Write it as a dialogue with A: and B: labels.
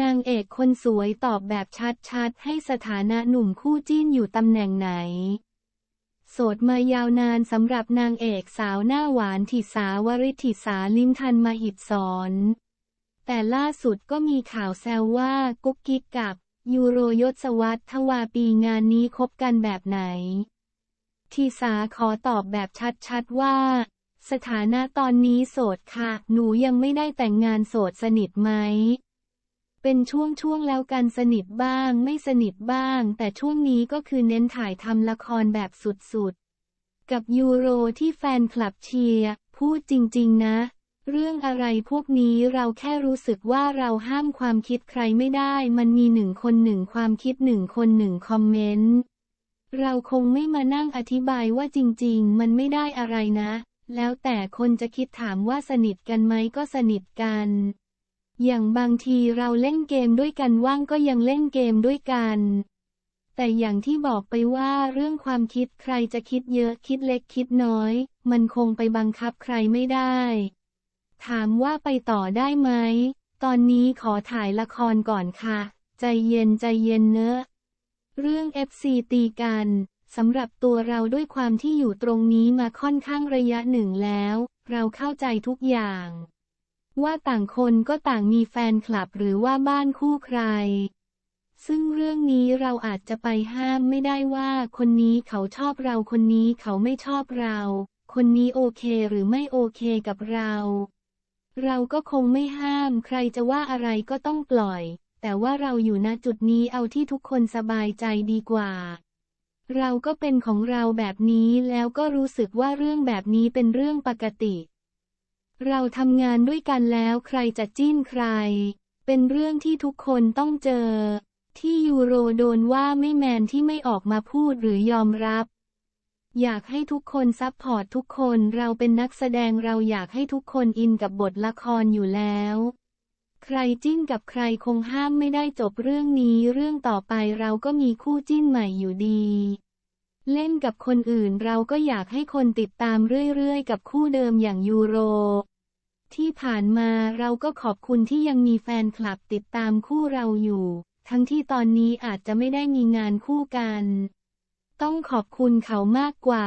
A: นางเอกคนสวยตอบแบบชัดๆ ให้สถานะหนุ่มคู่จิ้นอยู่ตำแหน่งไหน โสดมายาวนานสำหรับนางเอกสาวหน้าหวานถิสาวริธิสาลิมทันมาหิตสอนแต่ล่าสุดก็มีข่าวแซวว่ากุ๊กกิ๊กกับ ยูโรยศวัตทวาปีงานนี้คบกันแบบไหนทีสาขอตอบแบบชัดๆว่า สถานะตอนนี้โสดค่ะ หนูยังไม่ได้แต่งงานโสดสนิทไหม เป็นช่วงๆแล้วกันสนิทบ้าง ไม่สนิทบ้าง แต่ช่วงนี้ก็คือเน้นถ่ายทำละครแบบสุดๆ กับยูโรที่แฟนคลับเชียร์พูดจริงๆนะ เรื่องอะไรพวกนี้เราแค่รู้สึกว่าเราห้ามความคิดใครไม่ได้ มันมีหนึ่งคนหนึ่งความคิดหนึ่งคนหนึ่งคอมเมนต์เราคงไม่มานั่งอธิบายว่าจริงๆ มันไม่ได้อะไรนะ แล้วแต่คนจะคิดถามว่าสนิทกันไหมก็สนิทกัน อย่างบางทีเราเล่นเกมด้วยกันว่างก็ยังเล่นเกมด้วยกัน แต่อย่างที่บอกไปว่าเรื่องความคิดใครจะคิดเยอะคิดเล็กคิดน้อย มันคงไปบังคับใครไม่ได้ ถามว่าไปต่อได้ไหม ตอนนี้ขอถ่ายละครก่อนค่ะ ใจเย็นใจเย็นเนอะ เรื่อง FC ตีกันสำหรับตัวเราด้วยความที่อยู่ตรงนี้มาค่อนข้างระยะหนึ่งแล้ว เราเข้าใจทุกอย่าง ว่าต่างคนก็ต่างมีแฟนคลับหรือว่าบ้านคู่ใคร ซึ่งเรื่องนี้เราอาจจะไปห้ามไม่ได้ว่าคนนี้เขาชอบเราคนนี้เขาไม่ชอบเรา คนนี้โอเคหรือไม่โอเคกับเรา เราก็คงไม่ห้ามใครจะว่าอะไรก็ต้องปล่อย แต่ว่าเราอยู่ณจุดนี้เอาที่ทุกคนสบายใจดีกว่าเราก็เป็นของเราแบบนี้แล้วก็รู้สึกว่าเรื่องแบบนี้เป็นเรื่องปกติ เราทำงานด้วยกันแล้วใครจะจิ้นใคร เป็นเรื่องที่ทุกคนต้องเจอ ที่ยูโรโดนว่าไม่แมนที่ไม่ออกมาพูดหรือยอมรับ อยากให้ทุกคนซัพพอร์ตทุกคนเราเป็นนักแสดงเราอยากให้ทุกคนอินกับบทละครอยู่แล้วใครจิ้นกับใครคงห้ามไม่ได้จบเรื่องนี้เรื่องต่อไปเราก็มีคู่จิ้นใหม่อยู่ดี เล่นกับคนอื่นเราก็อยากให้คนติดตามเรื่อยๆ กับคู่เดิมอย่างยูโร ที่ผ่านมาเราก็ขอบคุณที่ยังมีแฟนคลับติดตามคู่เราอยู่ ทั้งที่ตอนนี้อาจจะไม่ได้มีงานคู่กัน ต้องขอบคุณเขามากกว่า